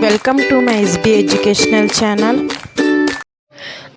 Welcome to my S B educational channel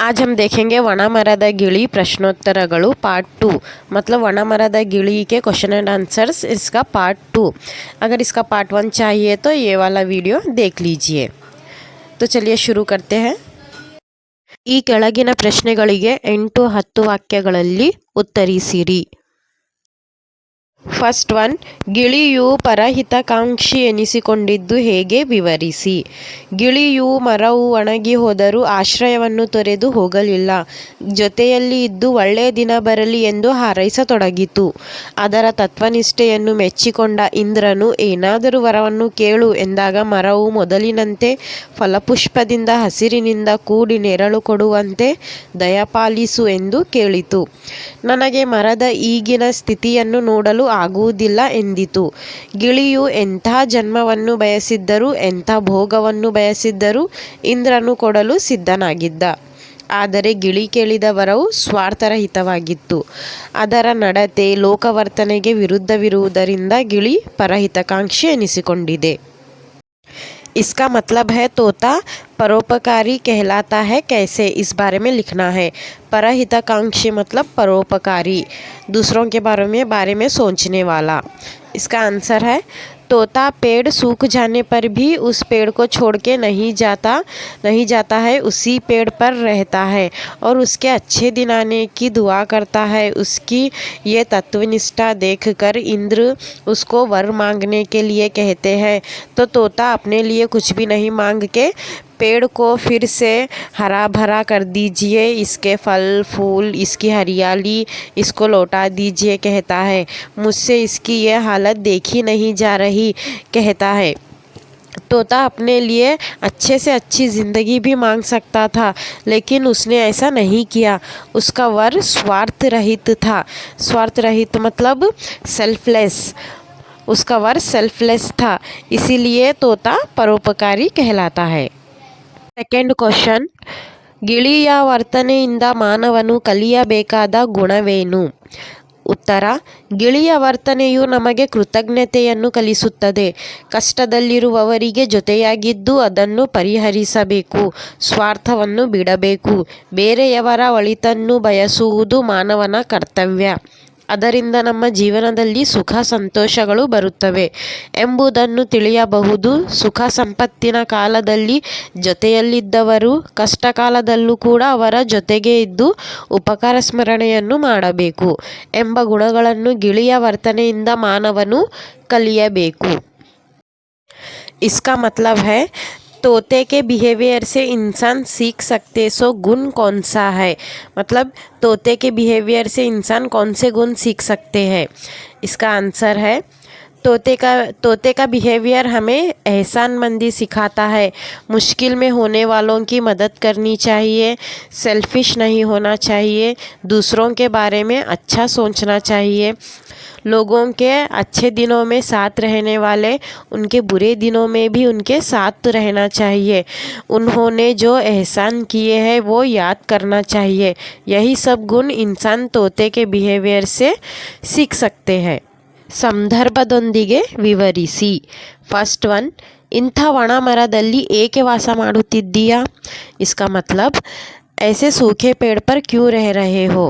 आज हम देखेंगे वना मरद गिड़ी प्रश्नोत्तर पार्ट टू मतलब वन मरद गिड़ी के क्वेश्चन एंड आंसर्स इसका पार्ट टू अगर इसका पार्ट वन चाहिए तो ये वाला वीडियो देख लीजिए। तो चलिए शुरू करते हैं। ಈ ಕೆಳಗಿನ एंटू हत वाक्य ವಾಕ್ಯಗಳಲ್ಲಿ ಉತ್ತರಿಸಿರಿ. ಫಸ್ಟ್ ಒನ್ ಗಿಳಿಯು ಪರಹಿತಕಾಂಕ್ಷಿ ಎನಿಸಿಕೊಂಡಿದ್ದು ಹೇಗೆ ವಿವರಿಸಿ? ಗಿಳಿಯು ಮರವು ಒಣಗಿ ಹೋದರೂ ಆಶ್ರಯವನ್ನು ತೊರೆದು ಹೋಗಲಿಲ್ಲ. ಜೊತೆಯಲ್ಲಿ ಇದ್ದು ಒಳ್ಳೆಯ ದಿನ ಬರಲಿ ಎಂದು ಹಾರೈಸತೊಡಗಿತು. ಅದರ ತತ್ವನಿಷ್ಠೆಯನ್ನು ಮೆಚ್ಚಿಕೊಂಡ ಇಂದ್ರನು, ಏನಾದರೂ ವರವನ್ನು ಕೇಳು ಎಂದಾಗ ಮರವು ಮೊದಲಿನಂತೆ ಫಲಪುಷ್ಪದಿಂದ ಹಸಿರಿನಿಂದ ಕೂಡಿ ನೆರಳು ಕೊಡುವಂತೆ ದಯಪಾಲಿಸು ಎಂದು ಕೇಳಿತು. ನನಗೆ ಮರದ ಈಗಿನ ಸ್ಥಿತಿಯನ್ನು ನೋಡಲು ಆಗುವುದಿಲ್ಲ ಎಂದಿತು. ಗಿಳಿಯು ಎಂಥ ಜನ್ಮವನ್ನು ಬಯಸಿದ್ದರೂ, ಎಂಥ ಭೋಗವನ್ನು ಬಯಸಿದ್ದರೂ, ಇಂದ್ರನು ಕೊಡಲು ಸಿದ್ಧನಾಗಿದ್ದ. ಆದರೆ ಗಿಳಿ ಕೇಳಿದ ವರವು ಸ್ವಾರ್ಥರಹಿತವಾಗಿತ್ತು. ಅದರ ನಡತೆ, ಲೋಕವರ್ತನೆಗೆ ವಿರುದ್ಧವಿರುವುದರಿಂದ ಗಿಳಿ ಪರಹಿತಕಾಂಕ್ಷಿ ಎನಿಸಿಕೊಂಡಿದೆ. इसका मतलब है, तोता परोपकारी कहलाता है, कैसे? इस बारे में लिखना है। परहितकांक्षी मतलब परोपकारी। दूसरों के बारे में बारे में सोचने वाला। इसका आंसर है तोता पेड़ सूख जाने पर भी उस पेड़ को छोड़ के नहीं जाता नहीं जाता है, उसी पेड़ पर रहता है और उसके अच्छे दिन आने की दुआ करता है। उसकी ये तत्वनिष्ठा देखकर इंद्र उसको वर मांगने के लिए कहते हैं। तो तोता अपने लिए कुछ भी नहीं मांग के पेड़ को फिर से हरा भरा कर दीजिए। इसके फल, फूल, इसकी हरियाली इसको लौटा दीजिए, कहता है। मुझसे इसकी ये हालत देखी नहीं जा रही, कहता है। तोता अपने लिए अच्छे से अच्छी ज़िंदगी भी मांग सकता था, लेकिन उसने ऐसा नहीं किया। उसका वर स्वार्थ रहित था। स्वार्थ रहित मतलब सेल्फलेस उसका वर सेल्फलेस था। इसीलिए तोता परोपकारी कहलाता है। ಸೆಕೆಂಡ್ ಕ್ವಶನ್ ಗಿಳಿಯ ವರ್ತನೆಯಿಂದ ಮಾನವನು ಕಲಿಯಬೇಕಾದ ಗುಣವೇನು? ಉತ್ತರ, ಗಿಳಿಯ ವರ್ತನೆಯು ನಮಗೆ ಕೃತಜ್ಞತೆಯನ್ನು ಕಲಿಸುತ್ತದೆ. ಕಷ್ಟದಲ್ಲಿರುವವರಿಗೆ ಜೊತೆಯಾಗಿದ್ದು ಅದನ್ನು ಪರಿಹರಿಸಬೇಕು, ಸ್ವಾರ್ಥವನ್ನು ಬಿಡಬೇಕು. ಬೇರೆಯವರ ಒಳಿತನ್ನು ಬಯಸುವುದು ಮಾನವನ ಕರ್ತವ್ಯ. ಅದರಿಂದ ನಮ್ಮ ಜೀವನದಲ್ಲಿ ಸುಖ ಸಂತೋಷಗಳು ಬರುತ್ತವೆ ಎಂಬುದನ್ನು ತಿಳಿಯಬಹುದು ಸುಖ ಸಂಪತ್ತಿನ ಕಾಲದಲ್ಲಿ ಜೊತೆಯಲ್ಲಿದ್ದವರು ಕಷ್ಟ ಕಾಲದಲ್ಲೂ ಕೂಡ ಅವರ ಜೊತೆಗೆ ಇದ್ದು ಉಪಕಾರ ಸ್ಮರಣೆಯನ್ನು ಮಾಡಬೇಕು ಎಂಬ ಗುಣಗಳನ್ನು ಗಿಳಿಯ ವರ್ತನೆಯಿಂದ ಮಾನವನು ಕಲಿಯಬೇಕು इसका मतलब है तोते के बिहेवियर से इंसान सीख सकते सो गुण कौन सा है? मतलब तोते के बिहेवियर से इंसान कौन से गुण सीख सकते हैं? इसका आंसर है, तोते का तोते का बिहेवियर हमें एहसानमंदी सिखाता है। मुश्किल में होने वालों की मदद करनी चाहिए सेल्फिश नहीं होना चाहिए, दूसरों के बारे में अच्छा सोचना चाहिए। लोगों के अच्छे दिनों में साथ रहने वाले उनके बुरे दिनों में भी उनके साथ रहना चाहिए उन्होंने जो एहसान किए हैं वो याद करना चाहिए यही सब गुण इंसान तोते के बिहेवियर से सीख सकते हैं ಸಂದರ್ಭದೊಂದಿಗೆ ವಿವರಿಸಿ ಫಸ್ಟ್ ಒನ್ ಇಂಥ ಒಣ ಮರದಲ್ಲಿ ಏಕೆ ವಾಸ ಮಾಡುತ್ತಿದ್ದೀಯಾ इसका मतलब ऐसे सूखे पेड़ पर क्यों रह रहे हो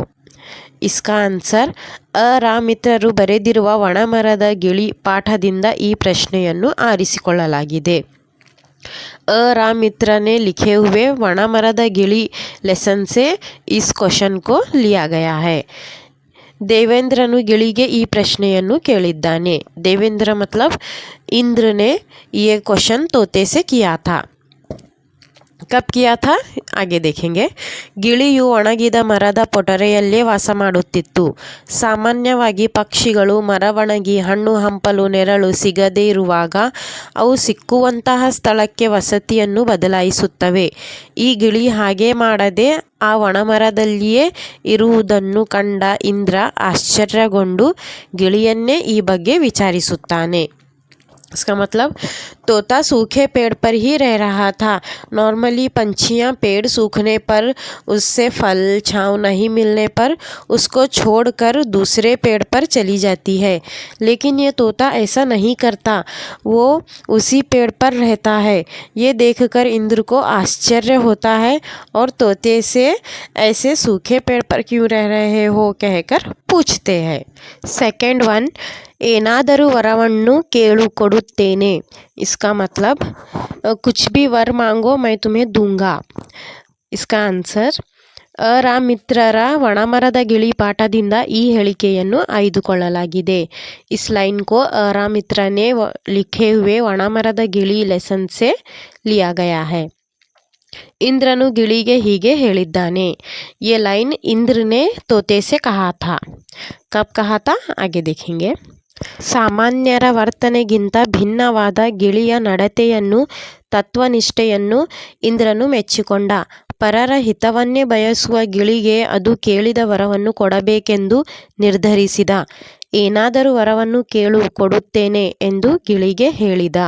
ಇಸ್ಕಾ ಆನ್ಸರ್ ಅ ರಾಮಿತ್ರರು ಬರೆದಿರುವ ಒಣಮರದ ಗಿಳಿ ಪಾಠದಿಂದ ಈ ಪ್ರಶ್ನೆಯನ್ನು ಆರಿಸಿಕೊಳ್ಳಲಾಗಿದೆ. ಅ ರಾಮಿತ್ರನೇ मित्र ने लिखे हुए वणामरद गिली लेसन से इस क्वेश्चन ದೇವೇಂದ್ರನು ಗಿಳಿಗೆ ಈ ಪ್ರಶ್ನೆಯನ್ನು ಕೇಳಿದ್ದಾನೆ. ದೇವೇಂದ್ರ ಮತ್ಲಬ್, ಇಂದ್ರನೇ ಈ ಕ್ವಶನ್ ತೋತೆ ಸೆ ಕಬ್ ಕಿಯಾತ ಆಗೆ ದೇಖೆಂಗೆ ಗಿಳಿಯು ಒಣಗಿದ ಮರದ ಪೊಟರೆಯಲ್ಲೇ ವಾಸ ಮಾಡುತ್ತಿತ್ತು. ಸಾಮಾನ್ಯವಾಗಿ ಪಕ್ಷಿಗಳು ಮರ ಒಣಗಿ ಹಣ್ಣು ಹಂಪಲು ನೆರಳು ಸಿಗದೇ ಇರುವಾಗ ಅವು ಸಿಕ್ಕುವಂತಹ ಸ್ಥಳಕ್ಕೆ ವಸತಿಯನ್ನು ಬದಲಾಯಿಸುತ್ತವೆ. ಈ ಗಿಳಿ ಹಾಗೆ ಮಾಡದೆ ಆ ಒಣಮರದಲ್ಲಿಯೇ ಇರುವುದನ್ನು ಕಂಡ ಇಂದ್ರ ಆಶ್ಚರ್ಯಗೊಂಡು ಗಿಳಿಯನ್ನೇ ಈ ಬಗ್ಗೆ ವಿಚಾರಿಸುತ್ತಾನೆ. इसका मतलब तोता सूखे पेड़ पर ही रह रहा था। नॉर्मली पंछियाँ पेड़ सूखने पर, उससे फल, छाँव नहीं मिलने पर, उसको छोड़कर दूसरे पेड़ पर चली जाती है। लेकिन ये तोता ऐसा नहीं करता। वो उसी पेड़ पर रहता है। ये देखकर इंद्र को आश्चर्य होता है, और तोते से, ऐसे सूखे पेड़ पर क्यों रह रहे हो? कहकर ಪೂಜತೆ ಹೈ. ಸೆಕೆಂಡ್ ಒನ್ ಏನಾದರೂ ವರವನ್ನು ಕೇಳು ಕೊಡುತ್ತೇನೆ ಇಸ್ಕಾ ಮತ್ಲಬ್ ಕುಚ್ ಬಿ ವರ್ ಮಾಂಗೋ ಮೈ ತುಮೆ ದೂಂಗಾ. ಇಸ್ಕಾ ಆನ್ಸರ್ ಅರ ಮಿತ್ರರ ಒಣಮರದ ಗಿಳಿ ಪಾಠದಿಂದ ಈ ಹೇಳಿಕೆಯನ್ನು ಆಯ್ದುಕೊಳ್ಳಲಾಗಿದೆ. ಇಸ್ ಲೈನ್ ಕೋ ರ ಮಿತ್ರನೇ ಲಿಖೆ ಹುವೆ ಒಣಮರದ ಗಿಳಿ ಲೆಸನ್ಸೆ ಲಿಯಾಗಯ ಲಿಯಾ ಹೈ. ಇಂದ್ರನು ಗಿಳಿಗೆ ಹೀಗೆ ಹೇಳಿದ್ದಾನೆ ये लाइन इंद्र ने तोते से कहा था कब कहा था आगे देखेंगे ಸಾಮಾನ್ಯರ ವರ್ತನೆಗಿಂತ ಭಿನ್ನವಾದ ಗಿಳಿಯ ನಡತೆಯನ್ನು ತತ್ವನಿಷ್ಠೆಯನ್ನು ಇಂದ್ರನು ಮೆಚ್ಚಿಕೊಂಡ ಪರರ ಹಿತವನ್ನೇ ಬಯಸುವ ಗಿಳಿಗೆ ಅದು ಕೇಳಿದ ವರವನ್ನು ಕೊಡಬೇಕೆಂದು ನಿರ್ಧರಿಸಿದ ಏನಾದರೂ ವರವನ್ನು ಕೇಳು ಕೊಡುತ್ತೇನೆ ಎಂದು ಗಿಳಿಗೆ ಹೇಳಿದ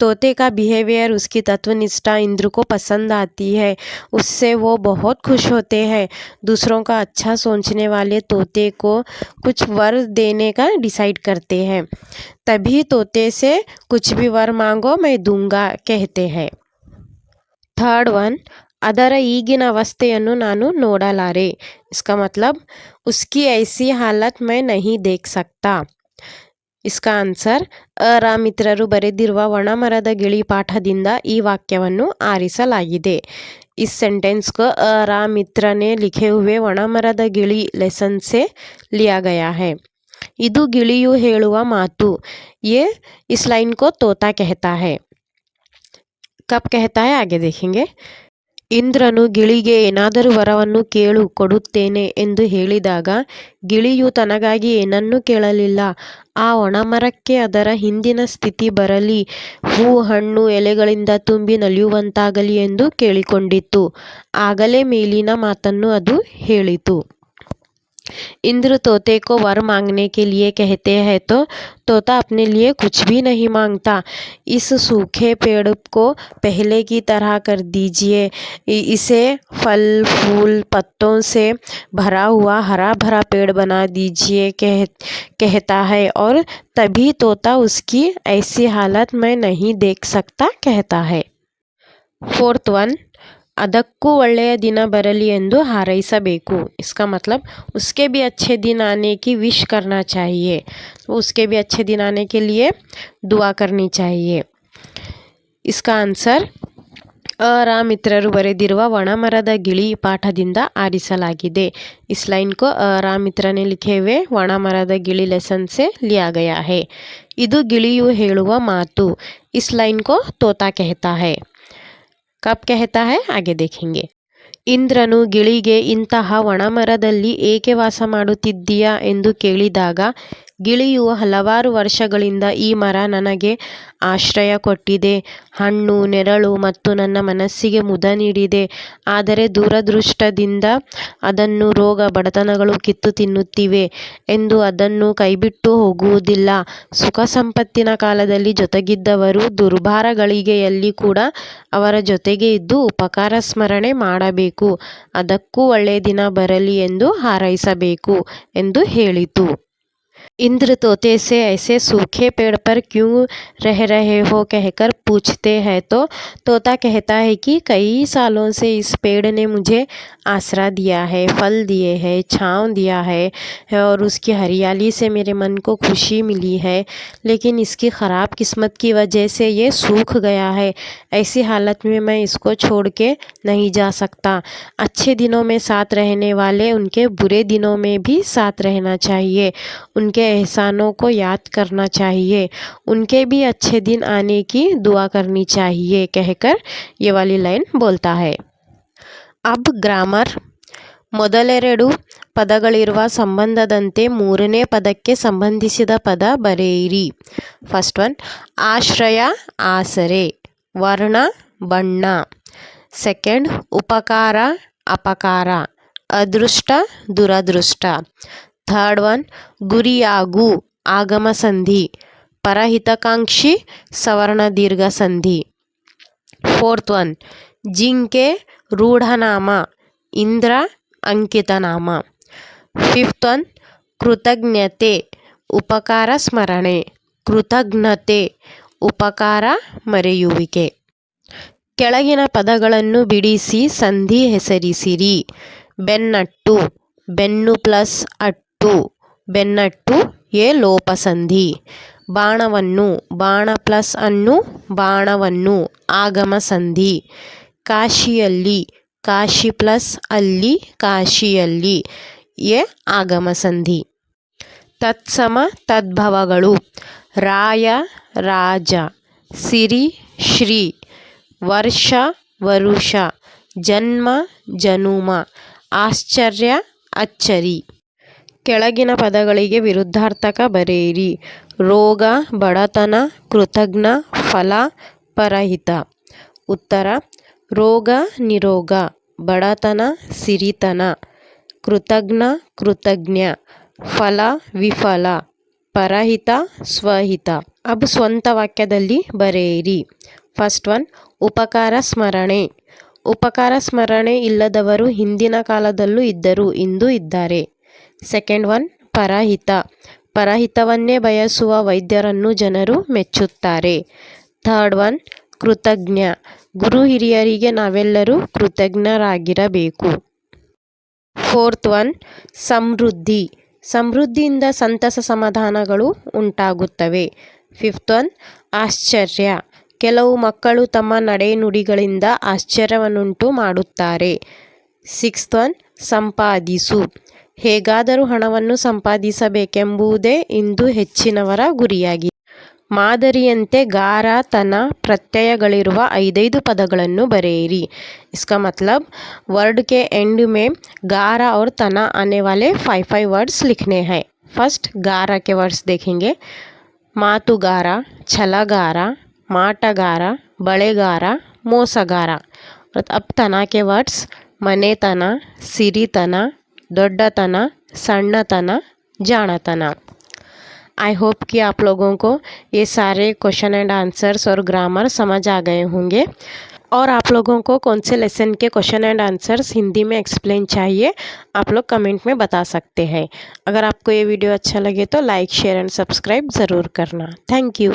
तोते का बिहेवियर उसकी तत्वनिष्ठा इंद्र को पसंद आती है उससे वो बहुत खुश होते हैं दूसरों का अच्छा सोचने वाले तोते को कुछ वर देने का डिसाइड करते हैं तभी तोते से कुछ भी वर मांगो मैं दूंगा कहते हैं ಥರ್ಡ್ ಒನ್ ಅದರ ಈಗಿನ ಅವಸ್ಥೆಯನ್ನು ನಾನು ನೋಡಲಾರೆ इसका मतलब उसकी ऐसी हालत मैं नहीं देख सकता इसका ಆನ್ಸರ್ ಅರಾಮಿತ್ರರು ಬರೆದಿರುವ ಒಣಮರದ ಗಿಳಿ ಪಾಠದಿಂದ ಈ ವಾಕ್ಯವನ್ನು ಆರಿಸಲಾಗಿದೆ इस सेंटेंस को अरामित्र ने लिखे हुए ಒಣಮರದ ಗಿಳಿ ಲೆಸನ್ से लिया गया है ಇದು ಗಿಳಿಯು ಹೇಳುವ ಮಾತು ये इस लाइन को तोता कहता है ಕಪ್ कहता है आगे देखेंगे ಇಂದ್ರನು ಗಿಳಿಗೆ ಏನಾದರೂ ವರವನ್ನು ಕೇಳು, ಕೊಡುತ್ತೇನೆ ಎಂದು ಹೇಳಿದಾಗ, ಗಿಳಿಯು ತನಗಾಗಿ ಏನನ್ನೂ ಕೇಳಲಿಲ್ಲ. ಆ ಒಣಮರಕ್ಕೆ ಅದರ ಹಿಂದಿನ ಸ್ಥಿತಿ ಬರಲಿ, ಹೂ, ಹಣ್ಣು, ಎಲೆಗಳಿಂದ ತುಂಬಿ ನಲಿಯುವಂತಾಗಲಿ ಎಂದು ಕೇಳಿಕೊಂಡಿತ್ತು. ಆಗಲೇ ಮೇಲಿನ ಮಾತನ್ನು ಅದು ಹೇಳಿತು. इंद्र तोते को वर मांगने के लिए कहते हैं तो तोता अपने लिए कुछ भी नहीं माँगता। इस सूखे पेड़ को पहले की तरह कर दीजिए। इसे फल, फूल, पत्तों से भरा हुआ हरा भरा पेड़ बना दीजिए कह कहता है और तभी तोता उसकी ऐसी हालत में नहीं देख सकता कहता है। फोर्थ वन ಅದಕ್ಕೂ ಒಳ್ಳೆಯ ದಿನ ಬರಲಿ ಎಂದು ಹಾರೈಸಬೇಕು इसका मतलब उसके भी अच्छे दिन आने की विश करना चाहिए उसके भी अच्छे दिन आने के लिए दुआ करनी चाहिए इसका आंसर ಅರಾಮಿತ್ರರು ಬರೆದಿರುವ ಒಣಮರದ ಗಿಳಿ ಪಾಠದಿಂದ ಆರಿಸಲಾಗಿದೆ इस लाइन को ಅರಾಮಿತ್ರ ने लिखे हुए ಒಣಮರದ ಗಿಳಿ ಲೆಸನ್ से लिया गया है ಇದು ಗಿಳಿಯು ಹೇಳುವ ಮಾತು इस लाइन को तोता कहता है ಕಬ್ कहता है आगे देखेंगे ಇಂದ್ರನು ಗಿಳಿಗೆ ಇಂತಹ ಒಣಮರದಲ್ಲಿ ಏಕೆ ವಾಸ ಮಾಡುತ್ತಿದ್ದೀಯಾ ಎಂದು ಕೇಳಿದಾಗ ಗಿಳಿಯು ಹಲವಾರು ವರ್ಷಗಳಿಂದ ಈ ಮರ ನನಗೆ ಆಶ್ರಯ ಕೊಟ್ಟಿದೆ. ಹಣ್ಣು, ನೆರಳು ಮತ್ತು ನನ್ನ ಮನಸ್ಸಿಗೆ ಮುದ ನೀಡಿದೆ. ಆದರೆ ದೂರದೃಷ್ಟದಿಂದ ಅದನ್ನು ರೋಗ, ಬಡತನಗಳು ಕಿತ್ತು ತಿನ್ನುತ್ತಿವೆ ಎಂದು ಅದನ್ನು ಕೈಬಿಟ್ಟು ಹೋಗುವುದಿಲ್ಲ. ಸುಖ ಸಂಪತ್ತಿನ ಕಾಲದಲ್ಲಿ ಜೊತೆಗಿದ್ದವರು ದುರ್ಭಾರಗಳಿಗೆಯಲ್ಲಿ ಕೂಡ ಅವರ ಜೊತೆಗೆ ಇದ್ದು ಉಪಕಾರ ಸ್ಮರಣೆ ಮಾಡಬೇಕು. ಅದಕ್ಕೂ ಒಳ್ಳೆಯ ದಿನ ಬರಲಿ ಎಂದು ಹಾರೈಸಬೇಕು ಎಂದು ಹೇಳಿತು. इंद्र तोते से ऐसे सूखे पेड़ पर क्यों रह रहे हो कहकर पूछते हैं। तो तोता कहता है कि कई सालों से इस पेड़ ने मुझे आसरा दिया है, फल दिए हैं, छांव दिया है और उसकी हरियाली से मेरे मन को खुशी मिली है। लेकिन इसकी ख़राब किस्मत की वजह से ये सूख गया है। ऐसी हालत में मैं इसको छोड़ के नहीं जा सकता। अच्छे दिनों में साथ रहने वाले उनके बुरे दिनों में भी साथ रहना चाहिए। उनके एहसानों को याद करना चाहिए उनके भी अच्छे दिन आने की दुआ करनी चाहिए कहकर ये वाली लाइन बोलता है अब ಗ್ರಾಮರ್ ಮೊದಲೆರಡು ಪದಗಳಿರುವ ಸಂಬಂಧದಂತೆ ಮೂರನೇ ಪದಕ್ಕೆ ಸಂಬಂಧಿಸಿದ ಪದ ಬರೆಯಿರಿ ಫಸ್ಟ್ ಒನ್ ಆಶ್ರಯ ಆಸರೆ ವರ್ಣ ಬಣ್ಣ ಸೆಕೆಂಡ್ ಉಪಕಾರ ಅಪಕಾರ ಅದೃಷ್ಟ ದುರದೃಷ್ಟ ಥರ್ಡ್ ಒನ್ ಗುರಿಯಾಗು ಆಗಮ ಸಂಧಿ ಪರಹಿತಕಾಂಕ್ಷಿ ಸವರ್ಣ ದೀರ್ಘ ಸಂಧಿ ಫೋರ್ತ್ ಒನ್ ಜಿಂಕೆ, ರೂಢನಾಮ, ಇಂದ್ರ, ಅಂಕಿತನಾಮ. ಫಿಫ್ತ್ ಒನ್ ಕೃತಜ್ಞತೆ ಉಪಕಾರ ಸ್ಮರಣೆ ಕೃತಜ್ಞತೆ, ಉಪಕಾರ ಮರೆಯುವಿಕೆ. ಕೆಳಗಿನ ಪದಗಳನ್ನು ಬಿಡಿಸಿ, ಸಂಧಿ ಹೆಸರಿಸಿರಿ. ಬೆನ್ನಟ್ಟು, ಬೆನ್ನು ಪ್ಲಸ್ ಅಟ್ಟು. ಬೆನ್ನಟ್ಟು ಎ ಲೋಪಸಂಧಿ. ಬಾಣವನ್ನು, ಬಾಣ ಪ್ಲಸ್ ಅನ್ನು, ಬಾಣವನ್ನು ಆಗಮ ಸಂಧಿ ಕಾಶಿಯಲ್ಲಿ, ಕಾಶಿ ಪ್ಲಸ್ ಅಲ್ಲಿ, ಕಾಶಿಯಲ್ಲಿ ಎ ಆಗಮ ಸಂಧಿ ತತ್ಸಮ ತದ್ಭವಗಳು. ರಾಯ, ರಾಜ, ಸಿರಿ, ಶ್ರೀ, ವರ್ಷ, ವರುಷ, ಜನ್ಮ, ಜನುಮ, ಆಶ್ಚರ್ಯ, ಅಚ್ಚರಿ. ಕೆಳಗಿನ ಪದಗಳಿಗೆ ವಿರುದ್ಧಾರ್ಥಕ ಬರೆಯಿರಿ. ರೋಗ, ಬಡತನ, ಕೃತಜ್ಞ, ಫಲ, ಪರಹಿತ. ಉತ್ತರ, ರೋಗ, ನಿರೋಗ, ಬಡತನ, ಸಿರಿತನ. ಕೃತಜ್ಞ ಕೃತಜ್ಞ, ಫಲ, ವಿಫಲ, ಪರಹಿತ, ಸ್ವಹಿತ. ಅಬ್ ಸ್ವಂತ ವಾಕ್ಯದಲ್ಲಿ ಬರೆಯಿರಿ. ಫಸ್ಟ್ ಒನ್, ಉಪಕಾರ ಸ್ಮರಣೆ. ಉಪಕಾರ ಸ್ಮರಣೆ ಇಲ್ಲದವರು ಹಿಂದಿನ ಕಾಲದಲ್ಲೂ ಇದ್ದರು ಇಂದು ಇದ್ದಾರೆ. ಸೆಕೆಂಡ್ ಒನ್ ಪರಹಿತ ಪರಹಿತವನ್ನೇ ಬಯಸುವ ವೈದ್ಯರನ್ನು ಜನರು ಮೆಚ್ಚುತ್ತಾರೆ ಥರ್ಡ್ ಒನ್ ಕೃತಜ್ಞ ಗುರು ಹಿರಿಯರಿಗೆ ನಾವೆಲ್ಲರೂ ಕೃತಜ್ಞರಾಗಿರಬೇಕು ಫೋರ್ತ್ ಒನ್ ಸಮೃದ್ಧಿ ಸಮೃದ್ಧಿಯಿಂದ ಸಂತಸ ಸಮಾಧಾನಗಳು ಉಂಟಾಗುತ್ತವೆ. ಫಿಫ್ತ್ ಒನ್ ಆಶ್ಚರ್ಯ ಕೆಲವು ಮಕ್ಕಳು ತಮ್ಮ ನಡೆನುಡಿಗಳಿಂದ ಆಶ್ಚರ್ಯವನ್ನುಂಟು ಮಾಡುತ್ತಾರೆ. ಸಿಕ್ಸ್ತ್ ಒನ್ ಸಂಪಾದಿಸು ಹೇಗಾದರೂ ಹಣವನ್ನು ಸಂಪಾದಿಸಬೇಕೆಂಬುದೇ ಇಂದು ಹೆಚ್ಚಿನವರ ಗುರಿಯಾಗಿದೆ ಮಾದರಿಯಂತೆ ಗಾರ ತನ ಪ್ರತ್ಯಯಗಳಿರುವ ಐದೈದು ಪದಗಳನ್ನು ಬರೆಯಿರಿ इसका मतलब वर्ड के एंड में गारा और तना आने वाले फाइव फाइव वर्ड्स लिखने हैं फर्स्ट गारा के वर्ड्स देखेंगे ಮಾತುಗಾರ ಛಲಗಾರ ಮಾಟಗಾರ ಬಳೆಗಾರ ಮೋಸಗಾರ ಮತ್ತು अब तना के वर्ड्स ಮನೆತನ ಸಿರಿತನ दौड़ाताना सन्नाताना जानाताना आई होप कि आप लोगों को ये सारे क्वेश्चन एंड आंसर्स और ग्रामर समझ आ गए होंगे। और आप लोगों को कौन से लेसन के क्वेश्चन एंड आंसर्स हिंदी में एक्सप्लेन चाहिए, आप लोग कमेंट में बता सकते हैं। अगर आपको ये वीडियो अच्छा लगे तो लाइक शेयर एंड सब्सक्राइब ज़रूर करना। Thank you